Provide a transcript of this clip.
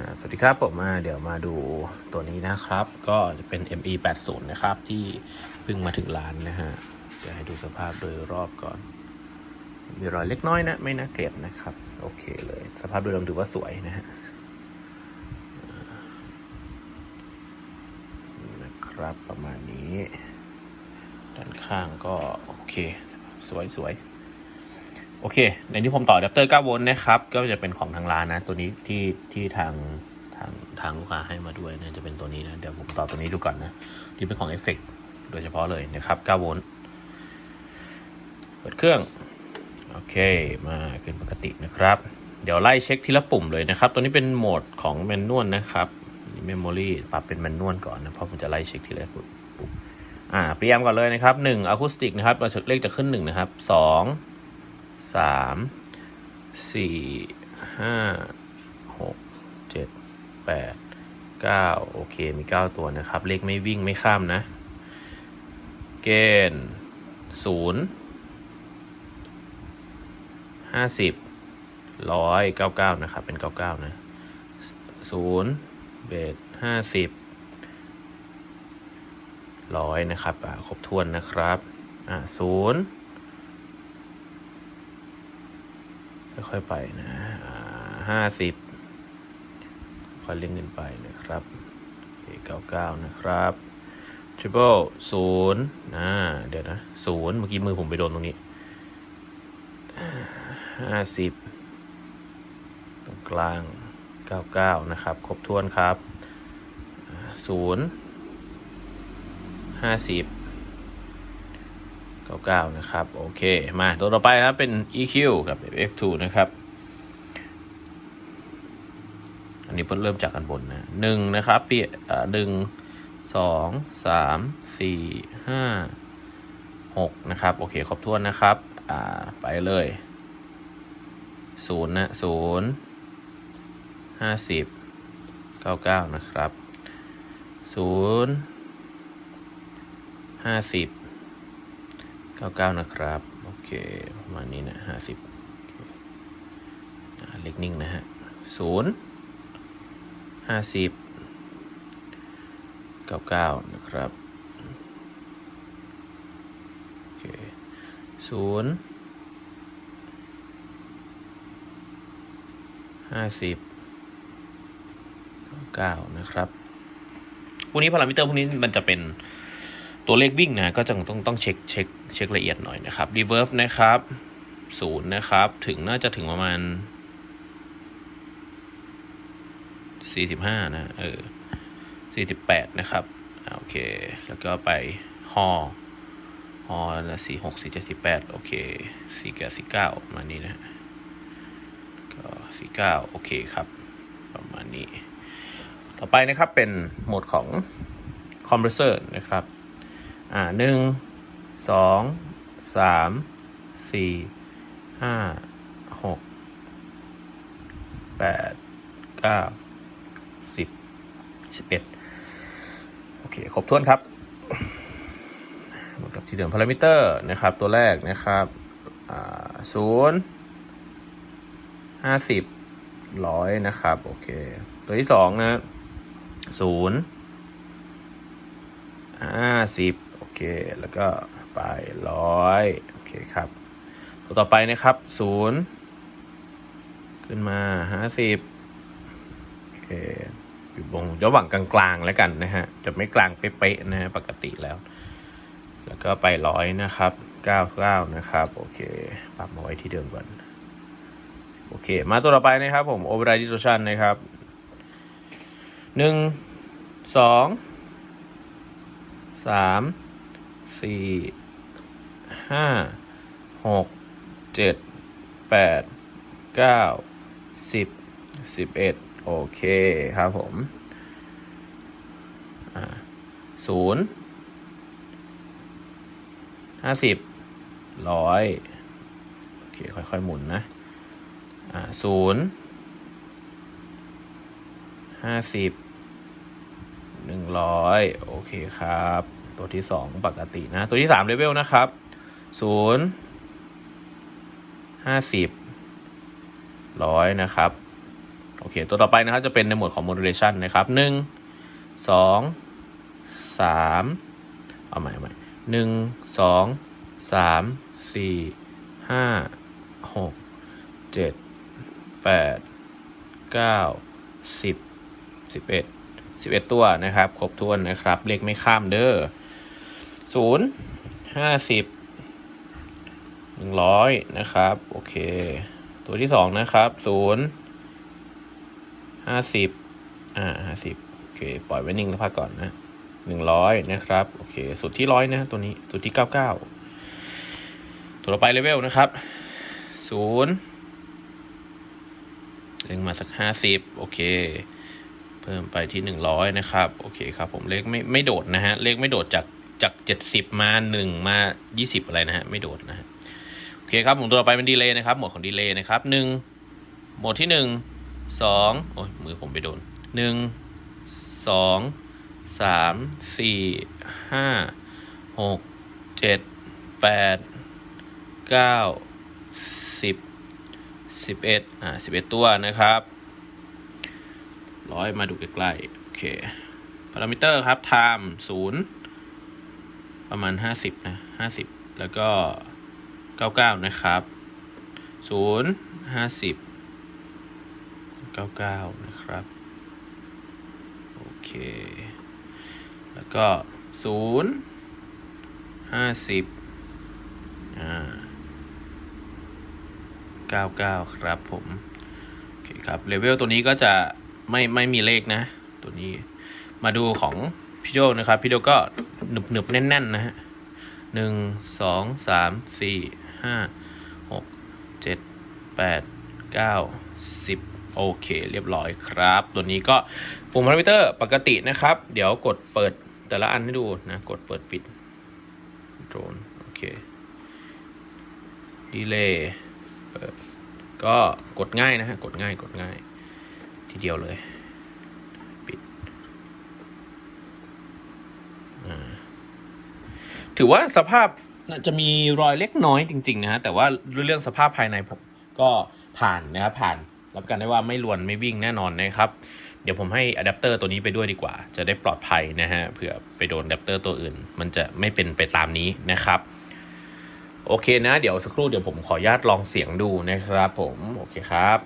สวัสดีครับผมมาเดี๋ยวมาดูตัวนี้นะครับ ก็จะเป็น ME 8 0นะครับ ที่เพิ่งมาถึงร้านนะฮะจะให้ดูสภาพโดยรอบก่อน มีรอยเล็กน้อยนะ ไม่น่าเกลียดนะครับ โอเคเลย สภาพโดยรวมถือว่าสวยนะฮะนะครับประมาณนี้ ด้านข้างก็โอเค สวยสวย โอเค ในที่ผมต่ออะแดปเตอร์9โวลต์นะครับ ก็จะเป็นของทางร้านนะ ตัวนี้ที่ที่ทางทางทางลูกค้าให้มาด้วยนะจะเป็นตัวนี้นะ เดี๋ยวผมต่อตัวนี้ดูก่อนนะ ที่เป็นของเอฟเฟกโดยเฉพาะเลยนะครับ9โวลต์เปิดเครื่อง โอเค มาขึ้นปกตินะครับ เดี๋ยวไล่เช็คทีละปุ่มเลยนะครับ ตัวนี้เป็นโหมดของแมนนวลนะครับเมมโมรีปรับเป็นแมนนวลก่อนนะ เพราะผมจะไล่เช็คทีละปุ่มอ่าเปรียมก่อนเลยนะครับหนึ่งอะคูสติกนะครับ เลขจะขึ้นหนึ่งนะครับสอง สามสี่ห้าหกเจ็ดแปดเก้าโอเค มีเก้าตัวนะครับ เลขไม่วิ่งไม่ข้ามนะ เกณฑ์ศูนย์ห้าสิบร้อยเก้าเก้านะครับ เป็นเก้าเก้านะศูนย์เบสห้าสิบร้อยนะครับอ่าครบถ้วนนะครับอ่าศูนย์ ค่อยๆไปนะห้าสิบค่อยเล่นกันไปนะครับเก้าเก้านะครับ triple ศูนย์นะเดี๋ยวนะศูนย์เมื่อกี้มือผมไปโดนตรงนี้ห้าสิบตรงกลางเก้าเก้านะครับ ครบถ้วนครับศูนย์ห้าสิบ 99 นะครับ โอเค มาตัวต่อไปครับเป็น EQ กับ F2 นะครับ อันนี้เพิ่งเริ่มจากกันบนนะหนึ่งนะครับเปียหนึ่งสองสามสี่ห้าหกนะครับ โอเค ครบถ้วนนะครับ อ่า ไปเลยศูนย์นะศูนย์ห้าสิบเก้าเก้านะครับศูนย์ห้าสิบ เก้าเก้านะครับ โอเค ประมาณนี้นะห้าสิบเล็กนิ่งนะฮะศูนย์ห้าสิบเก้าเก้านะครับโอเคศูนย์ห้าสิบเก้านะครับพวกนี้พารามิเตอร์พวกนี้มันจะเป็นตัวเลขวิ่งนะ ก็จะต้องต้องเช็คเช็ค เช็คละเอียดหน่อยนะครับ reverse นะครับศูนย์นะครับ ถึงน่าจะถึงประมาณสี่สิบห้านะ เออสี่สิบแปดนะครับ โอเค แล้วก็ไปฮอฮอสี่หกสี่เจ็ดสี่แปดโอเคสี่แกสี่เก้าประมาณนี้นะก็สี่เก้าโอเคครับ ประมาณนี้ ต่อไปนะครับเป็นโหมดของคอมเพรสเซอร์นะครับ อ่าหนึ่ง สองสามสี่ห้าหกแปดเก้าสิบสิบเอ็ดโอเค ครบถ้วนครับเหมือนกับที่เดิมพารามิเตอร์นะครับ ตัวแรกนะครับศูนย์ห้าสิบร้อยนะครับ โอเค ตัวที่สองนะศูนย์ห้าสิบโอเค แล้วก็ ไปร้อยโอเคครับ ตัวต่อไปนะครับศูนย์ขึ้นมาห้าสิบโอเคอยู่วงระหว่างกลางๆแล้วกันนะฮะ จะไม่กลางเป๊ะๆนะฮะปกติแล้ว แล้วก็ไปร้อยนะครับเก้าเก้านะครับ โอเคปรับมาไว้ที่เดิมก่อนโอเค มาตัวต่อไปนะครับผม Override Distortion นะครับหนึ่งสองสามสี่ ห้าหกเจ็ดแปดเก้าสิบสิบเอ็ดโอเคครับผมศูนย์ห้าสิบร้อยโอเค ค่อยๆ หมุนนะอ่าศูนย์ห้าสิบหนึ่งร้อยโอเคครับ ตัวที่สองปกตินะ ตัวที่สามเลเวลนะครับ ศูนย์ห้าสิบร้อยนะครับ โอเค ตัวต่อไปนะครับ จะเป็นในหมวดของ modulation นะครับหนึ่งสองสามเอาใหม่เอาใหม่หนึ่งสองสามสี่ห้าหกเจ็ดแปดเก้าสิบสิบเอ็ดสิบเอ็ดตัวนะครับ ครบถ้วนนะครับ เลขไม่ข้ามเด้อศูนย์ห้าสิบ หนึ่งร้อยนะครับ โอเค ตัวที่สองนะครับศูนย์ห้าสิบอ่าห้าสิบโอเค ปล่อยไว้นิ่งสักพักก่อนนะหนึ่งร้อยนะครับ โอเค สุดที่ร้อยนะ ตัวนี้ตัวที่เก้าเก้าตัวต่อไปเลเวลนะครับศูนย์เล็งมาสักห้าสิบโอเค เพิ่มไปที่หนึ่งร้อยนะครับ โอเคครับ ผมเลขไม่ไม่โดดนะฮะ เลขไม่โดดจากจากเจ็ดสิบมาหนึ่งมายี่สิบอะไรนะฮะ ไม่โดดนะฮะ เคครับผมตัวไปเป็นดีเลย์นะครับ หมวดของดีเลย์นะครับหนึ่งโหมดที่หนึ่งสองโอ้ยมือผมไปโดนหนึ่งสองสามสี่ห้าหกเจ็ดแปดเก้าสิบสิบเอ็ดอ่าสิบเอ็ดตัวนะครับ ร้อยมาดูใกล้ๆโอเคพารามิเตอร์ครับ time ศูนย์ประมาณห้าสิบนะห้าสิบแล้วก็ เก้าเก้านะครับศูนย์ห้าสิบเก้าเก้านะครับ โอเค แล้วก็ศูนย์ห้าสิบอ่าเก้าเก้าครับผมโอเคครับเลเวลตัวนี้ก็จะไม่ไม่มีเลขนะ ตัวนี้มาดูของพี่โดนะครับ พี่โดก็หนึบหนึบแน่นๆนะฮะหนึ่งสองสามสี่ ห้าหกเจ็ดแปดเก้าสิบโอเค เรียบร้อยครับ ตัวนี้ก็ปุ่มพารามิเตอร์ปกตินะครับ เดี๋ยวกดเปิดแต่ละอันให้ดูนะ กดเปิดปิดโดรนโอเคดีเลย์เปิดก็กดง่ายนะฮะ กดง่ายกดง่าย ทีเดียวเลย ปิด ถือว่าสภาพ จะมีรอยเล็กน้อยจริงๆนะฮะแต่ว่าเรื่องสภาพภายในผมก็ผ่านนะครับผ่านรับกันได้ว่าไม่รวนไม่วิ่งแน่นอนนะครับเดี๋ยวผมให้อะแดปเตอร์ตัวนี้ไปด้วยดีกว่า จะได้ปลอดภัยนะฮะเผื่อไปโดนอะแดปเตอร์ตัวอื่น มันจะไม่เป็นไปตามนี้นะครับ โอเคนะ เดี๋ยวสักครู่เดี๋ยวผมขออนุญาตลองเสียงดูนะครับผม โอเคครับ